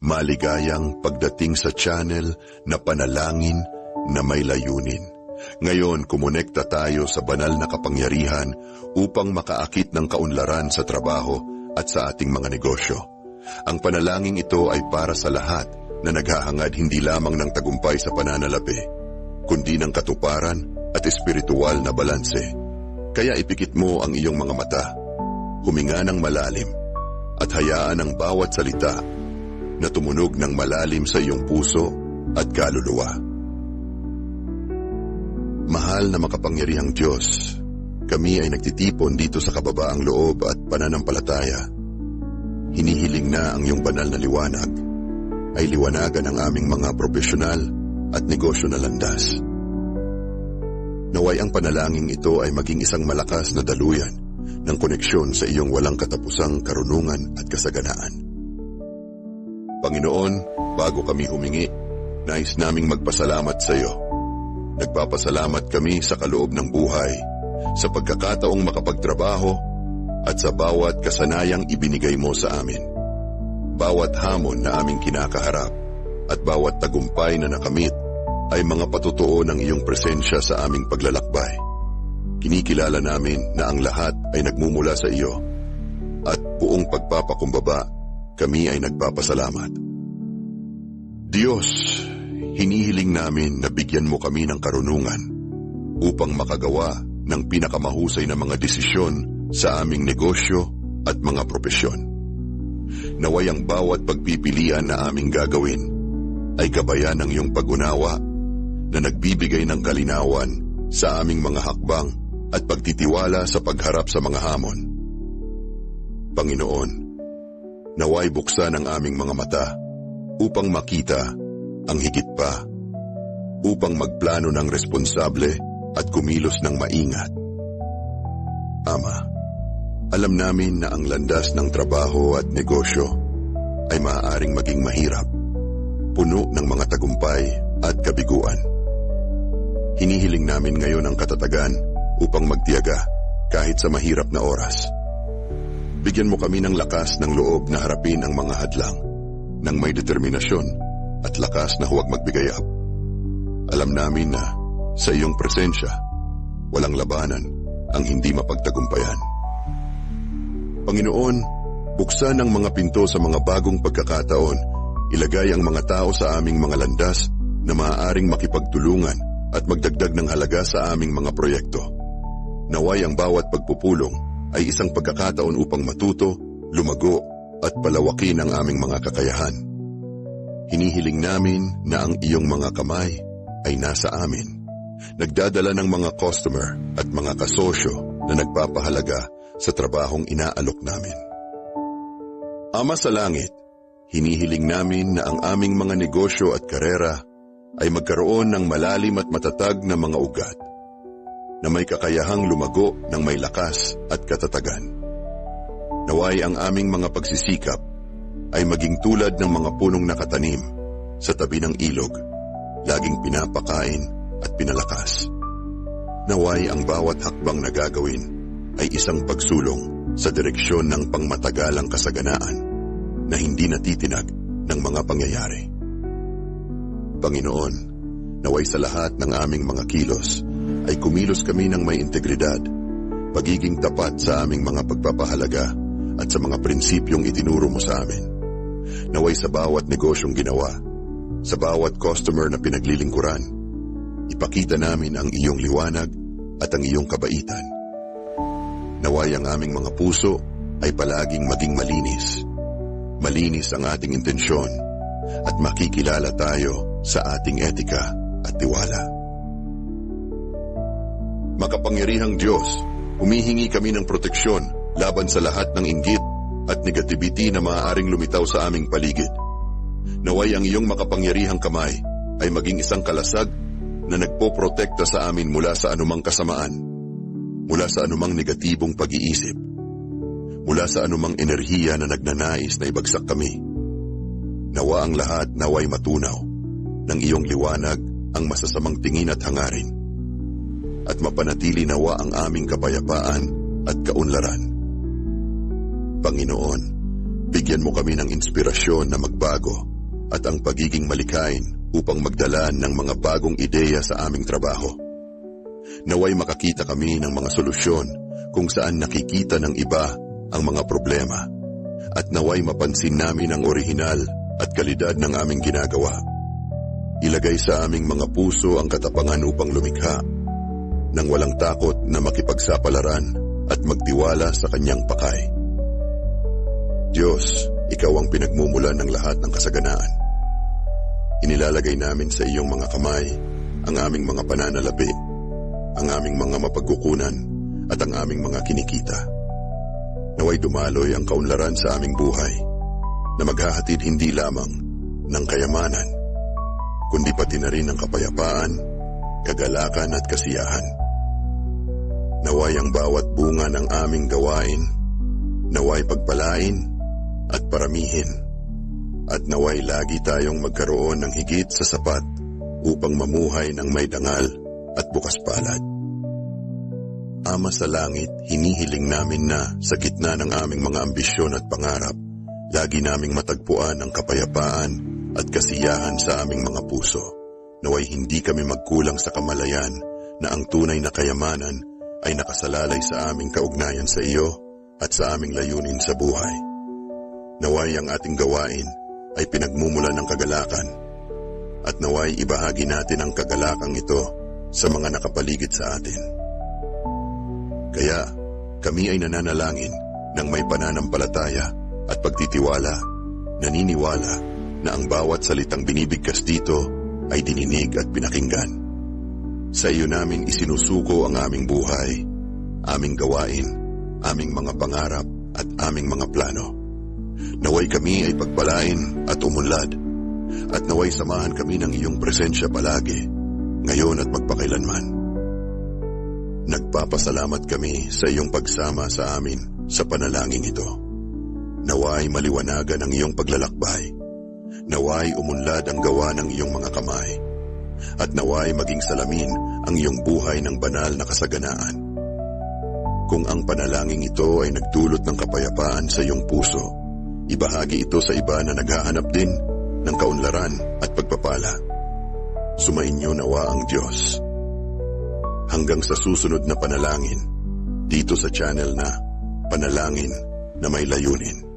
maligayang pagdating sa channel na panalangin na may layunin. Ngayon, kumonekta tayo sa banal na kapangyarihan upang makaakit ng kaunlaran sa trabaho at sa ating mga negosyo. Ang panalangin ito ay para sa lahat na naghahangad hindi lamang ng tagumpay sa pananalapi, kundi ng katuparan at espiritual na balanse. Kaya ipikit mo ang iyong mga mata, huminga ng malalim, at hayaan ang bawat salita na tumunog ng malalim sa iyong puso at kaluluwa. Mahal na makapangyarihang Diyos, kami ay nagtitipon dito sa kababaang loob at pananampalataya. Hinihiling na ang iyong banal na liwanag ay liwanagan ang aming mga profesional at negosyo na landas. Naway ang panalangin ito ay maging isang malakas na daluyan ng koneksyon sa iyong walang katapusang karunungan at kasaganaan. Panginoon, bago kami humingi, nais naming magpasalamat sa iyo. Nagpapasalamat kami sa kaloob ng buhay, sa pagkakataong makapagtrabaho, at sa bawat kasanayang ibinigay mo sa amin. Bawat hamon na aming kinakaharap at bawat tagumpay na nakamit ay mga patutuo ng iyong presensya sa aming paglalakbay. Kinikilala namin na ang lahat ay nagmumula sa iyo at buong pagpapakumbaba kami ay nagpapasalamat. Diyos, hinihiling namin na bigyan mo kami ng karunungan upang makagawa ng pinakamahusay na mga desisyon sa aming negosyo at mga propesyon. Naway ang bawat pagpipilian na aming gagawin ay gabayan ng iyong pag-unawa na nagbibigay ng kalinawan sa aming mga hakbang at pagtitiwala sa pagharap sa mga hamon. Panginoon, naway buksan ang aming mga mata upang makita ang higit pa, upang magplano ng responsable at kumilos ng maingat. Ama, alam namin na ang landas ng trabaho at negosyo ay maaaring maging mahirap, puno ng mga tagumpay at kabiguan. Hinihiling namin ngayon ang katatagan upang magtiyaga kahit sa mahirap na oras. Bigyan mo kami ng lakas ng loob na harapin ang mga hadlang ng may determinasyon at lakas na huwag magbigayap. Alam namin na sa iyong presensya, walang labanan ang hindi mapagtagumpayan. Panginoon, buksan ang mga pinto sa mga bagong pagkakataon, ilagay ang mga tao sa aming mga landas na maaaring makipagtulungan at magdagdag ng halaga sa aming mga proyekto. Naway ang bawat pagpupulong ay isang pagkakataon upang matuto, lumago at palawakin ang aming mga kakayahan. Hinihiling namin na ang iyong mga kamay ay nasa amin. Nagdadala ng mga customer at mga kasosyo na nagpapahalaga sa trabahong inaalok namin. Ama sa langit, hinihiling namin na ang aming mga negosyo at karera ay magkaroon ng malalim at matatag na mga ugat na may kakayahang lumago ng may lakas at katatagan. Naway ang aming mga pagsisikap ay maging tulad ng mga punong nakatanim sa tabi ng ilog, laging pinapakain at pinalakas. Naway ang bawat hakbang na gagawin ay isang pagsulong sa direksyon ng pangmatagalang kasaganaan na hindi natitinag ng mga pangyayari. Panginoon, naway sa lahat ng aming mga kilos ay kumilos kami ng may integridad, pagiging tapat sa aming mga pagpapahalaga at sa mga prinsipyong itinuro mo sa amin. Naway sa bawat negosyong ginawa, sa bawat customer na pinaglilingkuran, ipakita namin ang iyong liwanag at ang iyong kabaitan. Naway ang aming mga puso ay palaging maging malinis. Malinis ang ating intensyon at makikilala tayo sa ating etika at tiwala. Makapangyarihang Diyos, humihingi kami ng proteksyon laban sa lahat ng inggit at negativity na maaaring lumitaw sa aming paligid. Naway ang iyong makapangyarihang kamay ay maging isang kalasag na nagpoprotekta sa amin mula sa anumang kasamaan, mula sa anumang negatibong pag-iisip, mula sa anumang enerhiya na nagnanais na ibagsak kami. Nawa ang lahat naway matunaw ng iyong liwanag ang masasamang tingin at hangarin at mapanatili nawa ang aming kapayapaan at kaunlaran. Panginoon, Bigyan mo kami ng inspirasyon na magbago at ang pagiging malikain upang magdala ng mga bagong ideya sa aming trabaho. Naway makakita kami ng mga solusyon kung saan nakikita ng iba ang mga problema at naway mapansin namin ang orihinal at kalidad ng aming ginagawa. Ilagay sa aming mga puso ang katapangan upang lumikha nang walang takot na makipagsapalaran at magtiwala sa kanyang pakay. Diyos, ikaw ang pinagmumulan ng lahat ng kasaganaan. Inilalagay namin sa iyong mga kamay ang aming mga pananalapi, ang aming mga mapagkukunan at ang aming mga kinikita. Naway dumaloy ang kaunlaran sa aming buhay na maghahatid hindi lamang ng kayamanan, kundi pati na rin ng kapayapaan, kagalakan at kasiyahan. Naway ang bawat bunga ng aming gawain, naway pagpalain at paramihin. At naway lagi tayong magkaroon ng higit sa sapat upang mamuhay ng may dangal at bukas palad. Ama sa langit, hinihiling namin na sa gitna ng aming mga ambisyon at pangarap, lagi naming matagpuan ang kapayapaan at kasiyahan sa aming mga puso. Naway hindi kami magkulang sa kamalayan na ang tunay na kayamanan ay nakasalalay sa aming kaugnayan sa iyo at sa aming layunin sa buhay. Naway ang ating gawain ay pinagmumulan ng kagalakan at naway ibahagi natin ang kagalakang ito sa mga nakapaligid sa atin. Kaya kami ay nananalangin ng may pananampalataya at pagtitiwala, naniniwala na ang bawat salitang binibigkas dito ay dininig at pinakinggan. Sa iyo namin isinusuko ang aming buhay, aming gawain, aming mga pangarap at aming mga plano. Naway kami ay pagpalain at umunlad, at naway samahan kami ng iyong presensya palagi, ngayon at magpakailanman. Nagpapasalamat kami sa iyong pagsama sa amin sa panalangin ito. Naway maliwanagan ang iyong paglalakbay. Naway umunlad ang gawa ng iyong mga kamay. At naway maging salamin ang iyong buhay ng banal na kasaganaan. Kung ang panalangin ito ay nagdulot ng kapayapaan sa iyong puso, ibahagi ito sa iba na naghahanap din ng kaunlaran at pagpapala. Sumainyo nawa ang Diyos. Hanggang sa susunod na panalangin, dito sa channel na Panalangin na may layunin.